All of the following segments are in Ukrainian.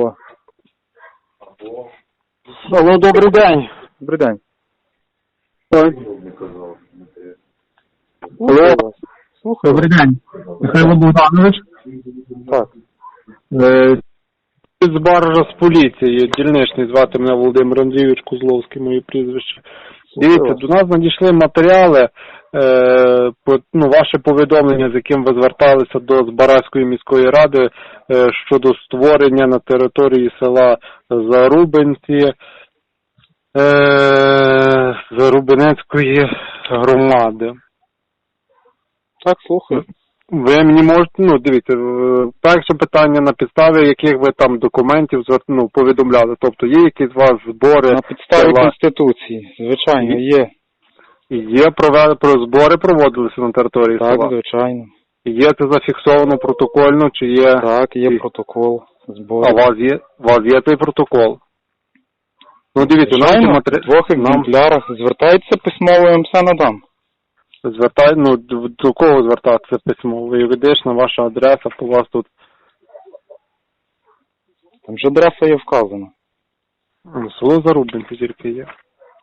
Алло. Алло, добрий день. Добрий день. Так. Слухаю. Добрий день. Михайло Богданович. Так. Е, з баржа з поліції, дільничний, звати мене Володимир Андрійович Козловський, моє прізвище. Дивіться, до нас надійшли матеріали, ну, ваше повідомлення, з яким ви зверталися до Збаразької міської ради е, щодо створення на території села Зарубинці е, Зарубинецької громади. Так, слухаю. Ви мені можете, ну дивіться, е, перше питання на підставі яких ви там документів ну, повідомляли. Тобто є якісь у вас збори, На підставі села? Конституції, звичайно, є. Є провели про збори проводилися на території Так, села? звичайно. Є це зафіксовано протокольно, чи є Так, є протокол збору. а у вас є у вас є той протокол? Ну дивіться, нам ці матері... двох нам екземплярах. Звертайтеся письмово, я вам все надам. звертай, ну до, кого звертатися письмо? Юридична ваша адреса, у вас тут Там же адреса є вказана. м, село Зарубинці тільки є.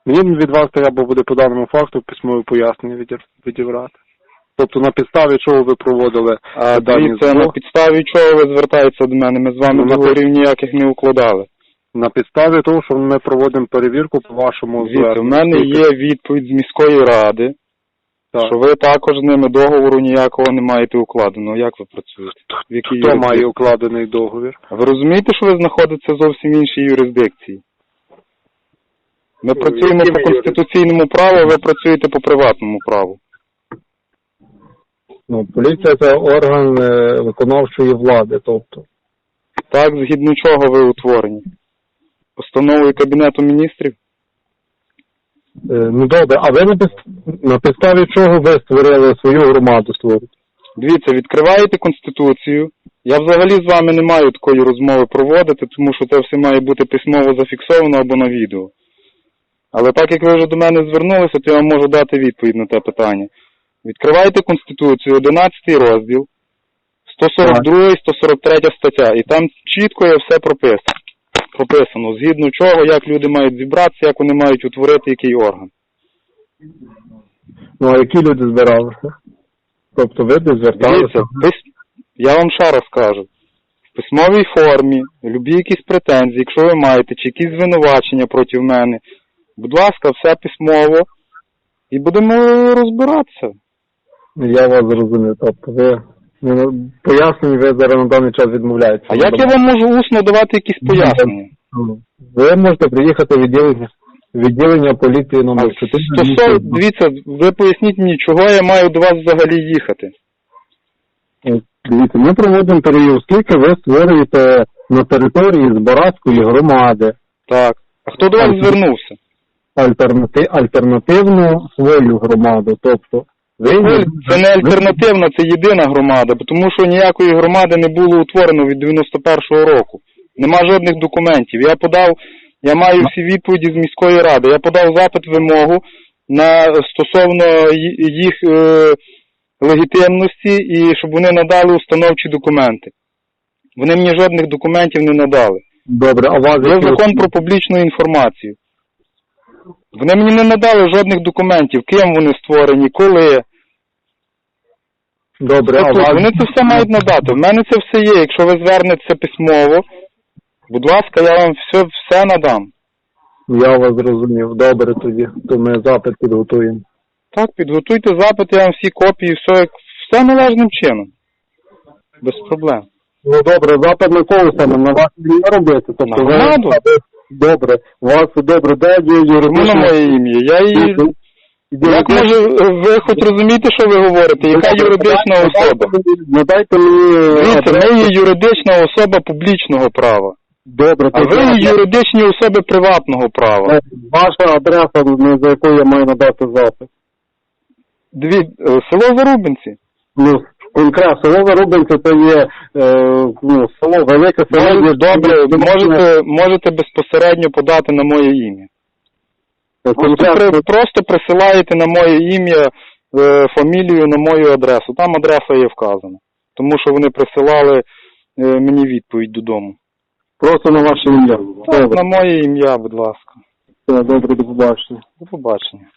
Мені від вас треба буде по даному факту письмове пояснення відібрати. Тобто на підставі чого ви проводили А дані дивіться, на підставі чого ви звертаєтеся до мене? Ми з вами Ну, договорів ніяких не укладали. На підставі того, що ми проводимо перевірку по вашому Дивіться, в зверненню. мене є відповідь з міської ради, Так. що ви також з ними договору ніякого не маєте укладеного. Як ви працюєте? В якій Хто юрисдикції? має укладений договір? Ви розумієте, що ви знаходитеся в зовсім іншій юрисдикції? Ми працюємо по конституційному праву, а ви працюєте по приватному праву. Ну, поліція це орган е, виконавчої влади, тобто. Так, згідно чого ви утворені? Постановою Кабінету міністрів? Е, ну добре, а ви на, пис- на підставі чого ви створили свою громаду створити? Дивіться, відкриваєте Конституцію. Я взагалі з вами не маю такої розмови проводити, тому що це все має бути письмово зафіксовано або на відео. Але так як ви вже до мене звернулися, то я вам можу дати відповідь на те питання. Відкриваєте Конституцію, 11 розділ, 142 143 стаття, і там чітко є все прописано. Прописано, згідно чого, як люди мають зібратися, як вони мають утворити який орган. Ну, а які люди збиралися? Тобто ви десь зверталися? Дивіться, я вам ще раз кажу. В письмовій формі, любі якісь претензії, якщо ви маєте, чи якісь звинувачення проти мене, будь ласка, все письмово, і будемо розбиратися. Я вас зрозумів. Тобто ви ну, пояснень ви зараз на даний час відмовляєтеся. А як я вам можу усно давати якісь пояснення? Ну, Ви можете приїхати в відділення, відділення поліції номер 4. стосовно, дивіться, ви поясніть мені, чого я маю до вас взагалі їхати. Дивіться, ми проводимо перевірку, скільки ви створюєте на території Збаразької громади Так. А хто до вас звернувся? Альтернати, альтернативну свою громаду. Тобто ви Це не альтернативна, це єдина громада, тому що ніякої громади не було утворено від 91-го року. Нема жодних документів. Я подав, я маю всі відповіді з міської ради. Я подав запит вимогу на стосовно їх е, легітимності і щоб вони надали установчі документи. Вони мені жодних документів не надали. добре, а вас Є закон про публічну інформацію. Вони мені не надали жодних документів, ким вони створені, коли. добре, а вас... вони це все мають надати. В мене це все є. Якщо ви звернетеся письмово, будь ласка, я вам все, все надам. Я вас зрозумів. Добре тоді, то ми запит підготуємо. Так, підготуйте запит, я вам всі копії, все, як- все належним чином. Без проблем. Ну добре, запит на кого саме? На вас не робити. Тобто На ви. Добре, у вас добре, де є Чому на моє ім'я? Я її. Як може ви хоч розумієте, що ви говорите? Яка юридична особа? Надайте мені... Дивіться, ми є юридична особа публічного права, Добре, а ви є юридичні особи приватного права. Е, Ваша адреса, ну, за якою я маю надати запит. Дві е, село Зарубинці. Ну, конкретно, село Зарубинці це є е, ну, село, велике село. Є- добре, ви можете, можете безпосередньо подати на моє ім'я. Е, Просто, при, просто присилаєте на моє ім'я е, фамілію на мою адресу. Там адреса є вказана. Тому що вони присилали е, мені відповідь додому. Просто на ваше ім'я. Так, на моє ім'я, будь ласка. Добре, до побачення. До побачення.